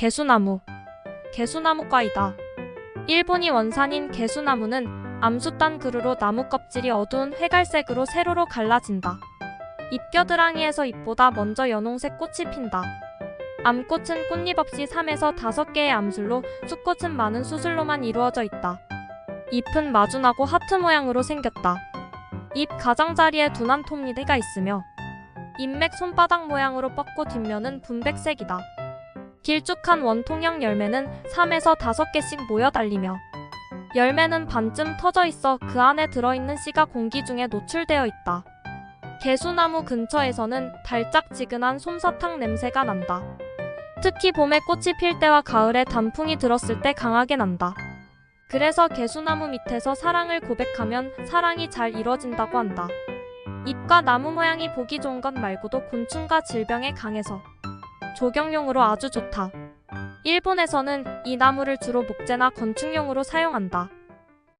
개수나무. 개수나무과이다. 일본이 원산인 개수나무는 암숫단 그루로 나무 껍질이 어두운 회갈색으로 세로로 갈라진다. 잎겨드랑이에서 잎보다 먼저 연홍색 꽃이 핀다. 암꽃은 꽃잎 없이 3에서 5개의 암술로 수꽃은 많은 수술로만 이루어져 있다. 잎은 마주나고 하트 모양으로 생겼다. 잎 가장자리에 둔한 톱니대가 있으며 잎맥 손바닥 모양으로 뻗고 뒷면은 분백색이다. 길쭉한 원통형 열매는 3에서 5개씩 모여 달리며 열매는 반쯤 터져 있어 그 안에 들어있는 씨가 공기 중에 노출되어 있다. 개수나무 근처에서는 달짝지근한 솜사탕 냄새가 난다. 특히 봄에 꽃이 필 때와 가을에 단풍이 들었을 때 강하게 난다. 그래서 개수나무 밑에서 사랑을 고백하면 사랑이 잘 이뤄진다고 한다. 잎과 나무 모양이 보기 좋은 것 말고도 곤충과 질병에 강해서 조경용으로 아주 좋다. 일본에서는 이 나무를 주로 목재나 건축용으로 사용한다.